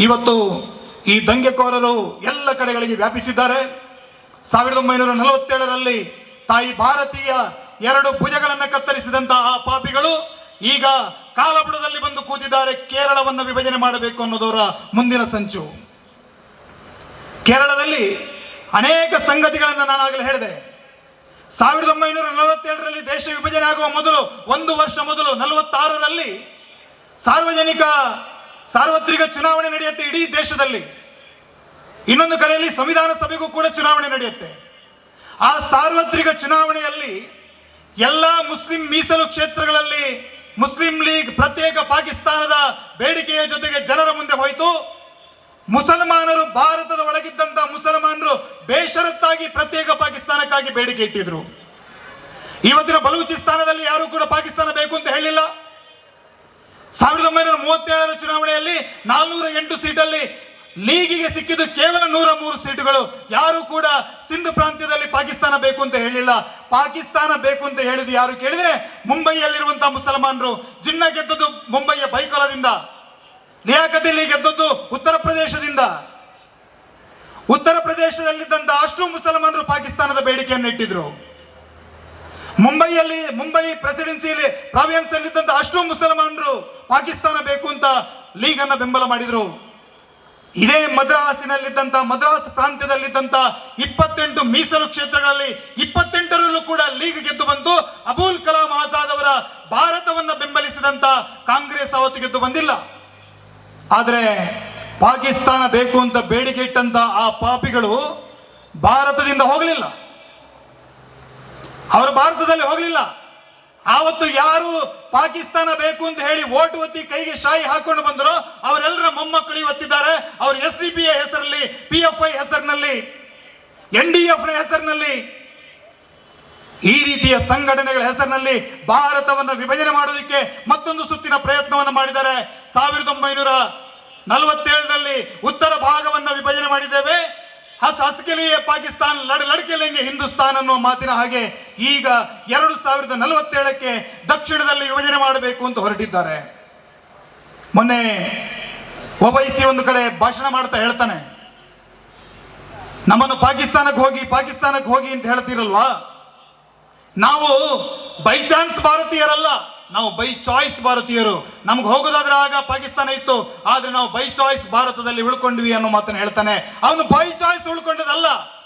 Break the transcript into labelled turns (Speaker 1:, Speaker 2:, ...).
Speaker 1: ಇವತ್ತು ಈ ದಂಗೆಕೋರರು ಎಲ್ಲ ಕಡೆಗಳಿಗೆ ವ್ಯಾಪಿಸಿದ್ದಾರೆ. ಸಾವಿರದ ಒಂಬೈನೂರ ನಲವತ್ತೇಳರಲ್ಲಿ ತಾಯಿ ಭಾರತೀಯ ಎರಡು ಭುಜಗಳನ್ನು ಕತ್ತರಿಸಿದಂತಹ ಆ ಪಾಪಿಗಳು ಈಗ ಕಾಲಬುಡದಲ್ಲಿ ಬಂದು ಕೂತಿದ್ದಾರೆ. ಕೇರಳವನ್ನು ವಿಭಜನೆ ಮಾಡಬೇಕು ಅನ್ನೋದವರ ಮುಂದಿನ ಸಂಚು. ಕೇರಳದಲ್ಲಿ ಅನೇಕ ಸಂಗತಿಗಳನ್ನು ನಾನು ಆಗಲೇ ಹೇಳಿದೆ. ಸಾವಿರದ ಒಂಬೈನೂರ ನಲವತ್ತೇಳರಲ್ಲಿ ದೇಶ ವಿಭಜನೆ ಆಗುವ ಮೊದಲು, ಒಂದು ವರ್ಷ ಮೊದಲು, ನಲವತ್ತಾರರಲ್ಲಿ ಸಾರ್ವಜನಿಕ ಸಾರ್ವತ್ರಿಕ ಚುನಾವಣೆ ನಡೆಯುತ್ತೆ ಇಡೀ ದೇಶದಲ್ಲಿ. ಇನ್ನೊಂದು ಕಡೆಯಲ್ಲಿ ಸಂವಿಧಾನ ಸಭೆಗೂ ಕೂಡ ಚುನಾವಣೆ ನಡೆಯುತ್ತೆ. ಆ ಸಾರ್ವತ್ರಿಕ ಚುನಾವಣೆಯಲ್ಲಿ ಎಲ್ಲ ಮುಸ್ಲಿಂ ಮೀಸಲು ಕ್ಷೇತ್ರಗಳಲ್ಲಿ ಮುಸ್ಲಿಂ ಲೀಗ್ ಪ್ರತ್ಯೇಕ ಪಾಕಿಸ್ತಾನದ ಬೇಡಿಕೆಯ ಜೊತೆಗೆ ಜನರ ಮುಂದೆ ಹೋಯಿತು. ಮುಸಲ್ಮಾನರು ಭಾರತದ ಒಳಗಿದ್ದಂತ ಮುಸಲ್ಮಾನರು ಬೇಷರತ್ತಾಗಿ ಪ್ರತ್ಯೇಕ ಪಾಕಿಸ್ತಾನಕ್ಕಾಗಿ ಬೇಡಿಕೆ ಇಟ್ಟಿದ್ರು. ಇವತ್ತಿನ ಬಲೂಚಿಸ್ತಾನದಲ್ಲಿ ಯಾರು ಕೂಡ ಪಾಕಿಸ್ತಾನ ಬೇಕು ಅಂತ ಹೇಳಿಲ್ಲ. ಸಾವಿರದ ಒಂಬೈನೂರ ಮೂವತ್ತೇಳರ ಚುನಾವಣೆಯಲ್ಲಿ ನಾಲ್ನೂರ ಎಂಟು ಸೀಟಲ್ಲಿ ಲೀಗಿಗೆ ಸಿಕ್ಕಿದ್ದು ಕೇವಲ ನೂರ ಮೂರು ಸೀಟುಗಳು. ಯಾರು ಕೂಡ ಸಿಂಧ್ ಪ್ರಾಂತ್ಯದಲ್ಲಿ ಪಾಕಿಸ್ತಾನ ಬೇಕು ಅಂತ ಹೇಳಿಲ್ಲ. ಪಾಕಿಸ್ತಾನ ಬೇಕು ಅಂತ ಹೇಳಿದ್ದು ಯಾರು ಕೇಳಿದ್ರೆ ಮುಂಬೈಯಲ್ಲಿರುವಂತಹ ಮುಸಲ್ಮಾನರು. ಜಿನ್ನ ಗೆದ್ದದ್ದು ಮುಂಬೈಯ ಬೈಕೊಲದಿಂದ ಲಿಯಾಕತಿಲಿ ಗೆದ್ದದ್ದು ಉತ್ತರ ಪ್ರದೇಶದಿಂದ. ಉತ್ತರ ಪ್ರದೇಶದಲ್ಲಿದ್ದಂತಹ ಅಷ್ಟು ಮುಸಲ್ಮಾನರು ಪಾಕಿಸ್ತಾನದ ಬೇಡಿಕೆಯನ್ನು ಇಟ್ಟಿದ್ರು ಮುಂಬೈಯಲ್ಲಿ, ಮುಂಬೈ ಪ್ರೆಸಿಡೆನ್ಸಿಯಲ್ಲಿ ಪ್ರಾವಿಯನ್ಸ್ ಅಲ್ಲಿದ್ದಂತಹ ಅಷ್ಟು ಮುಸಲ್ಮಾನರು ಪಾಕಿಸ್ತಾನ ಬೇಕು ಅಂತ ಲೀಗ್ ಅನ್ನ ಬೆಂಬಲ ಮಾಡಿದ್ರು. ಇದೇ ಮದ್ರಾಸಿನಲ್ಲಿದ್ದಂತ, ಮದ್ರಾಸ್ ಪ್ರಾಂತ್ಯದಲ್ಲಿದ್ದಂತ ಇಪ್ಪತ್ತೆಂಟು ಮೀಸಲು ಕ್ಷೇತ್ರಗಳಲ್ಲಿ ಇಪ್ಪತ್ತೆಂಟರಲ್ಲೂ ಕೂಡ ಲೀಗ್ ಗೆದ್ದು ಬಂತು ಅಬುಲ್ ಕಲಾಂ ಆಜಾದ್ ಅವರ ಭಾರತವನ್ನ ಬೆಂಬಲಿಸಿದಂತ ಕಾಂಗ್ರೆಸ್ ಅವತ್ತು ಗೆದ್ದು ಬಂದಿಲ್ಲ. ಆದರೆ ಪಾಕಿಸ್ತಾನ ಬೇಕು ಅಂತ ಬೇಡಿಕೆ ಇಟ್ಟಂತ ಆ ಪಾಪಿಗಳು ಭಾರತದಿಂದ ಹೋಗಲಿಲ್ಲ. ಅವರು ಭಾರತದಲ್ಲಿ ಹೋಗಲಿಲ್ಲ. ಆವತ್ತು ಯಾರು ಪಾಕಿಸ್ತಾನ ಬೇಕು ಅಂತ ಹೇಳಿ ಓಟ್ ಒತ್ತಿ ಕೈಗೆ ಶಾಯಿ ಹಾಕೊಂಡು ಬಂದರೋ ಅವರೆಲ್ಲರ ಮೊಮ್ಮಕ್ಕಳು ಇವತ್ತಿದ್ದಾರೆ. ಅವ್ರ ಎಸ್ ಸಿ ಪಿ ಹೆಸರಲ್ಲಿ, ಪಿ ಎಫ್ ಐ ಹೆಸರಿನಲ್ಲಿ, ಎನ್ ಡಿ ಎಫ್ನ ಹೆಸರಿನಲ್ಲಿ, ಈ ರೀತಿಯ ಸಂಘಟನೆಗಳ ಹೆಸರಿನಲ್ಲಿ ಭಾರತವನ್ನು ವಿಭಜನೆ ಮಾಡೋದಕ್ಕೆ ಮತ್ತೊಂದು ಸುತ್ತಿನ ಪ್ರಯತ್ನವನ್ನು ಮಾಡಿದ್ದಾರೆ. ಸಾವಿರದ ಒಂಬೈನೂರ ನಲವತ್ತೇಳರಲ್ಲಿ ಉತ್ತರ ಭಾಗವನ್ನು ವಿಭಜನೆ ಮಾಡಿದ್ದೇವೆ. ಹಸ್ ಹಸ್ಕೆಲಿಯೇ ಪಾಕಿಸ್ತಾನ ಲಡ್ ಲಡ್ಕೆಲೆಂಗೆ ಹಿಂದೂಸ್ತಾನ್ ಅನ್ನುವ ಮಾತಿನ ಹಾಗೆ ಈಗ ಎರಡು ಸಾವಿರದ ನಲವತ್ತೇಳಕ್ಕೆ ದಕ್ಷಿಣದಲ್ಲಿ ವಿಭಜನೆ ಮಾಡಬೇಕು ಅಂತ ಹೊರಟಿದ್ದಾರೆ. ಮೊನ್ನೆ ಒಬೈಸಿ ಒಂದು ಕಡೆ ಭಾಷಣ ಮಾಡ್ತಾ ಹೇಳ್ತಾನೆ, ನಮ್ಮನ್ನು ಪಾಕಿಸ್ತಾನಕ್ಕೆ ಹೋಗಿ ಪಾಕಿಸ್ತಾನಕ್ಕೆ ಹೋಗಿ ಅಂತ ಹೇಳ್ತೀರಲ್ವಾ? ನಾವು ಬೈ ಚಾನ್ಸ್ ಭಾರತೀಯರಲ್ಲ. ನಾವು ಬೈ ಚಾಯ್ಸ್ ಭಾರತೀಯರು. ನಮ್ಗೆ ಹೋಗೋದಾದ್ರೆ ಆಗ ಪಾಕಿಸ್ತಾನ ಇತ್ತು. ಆದ್ರೆ ನಾವು ಬೈ ಚಾಯ್ಸ್ ಭಾರತದಲ್ಲಿ ಉಳ್ಕೊಂಡ್ವಿ ಅನ್ನೋ ಮಾತನ್ನು ಹೇಳ್ತಾನೆ. ಅವನು ಬೈ ಚಾಯ್ಸ್ ಉಳ್ಕೊಂಡದಲ್ಲ.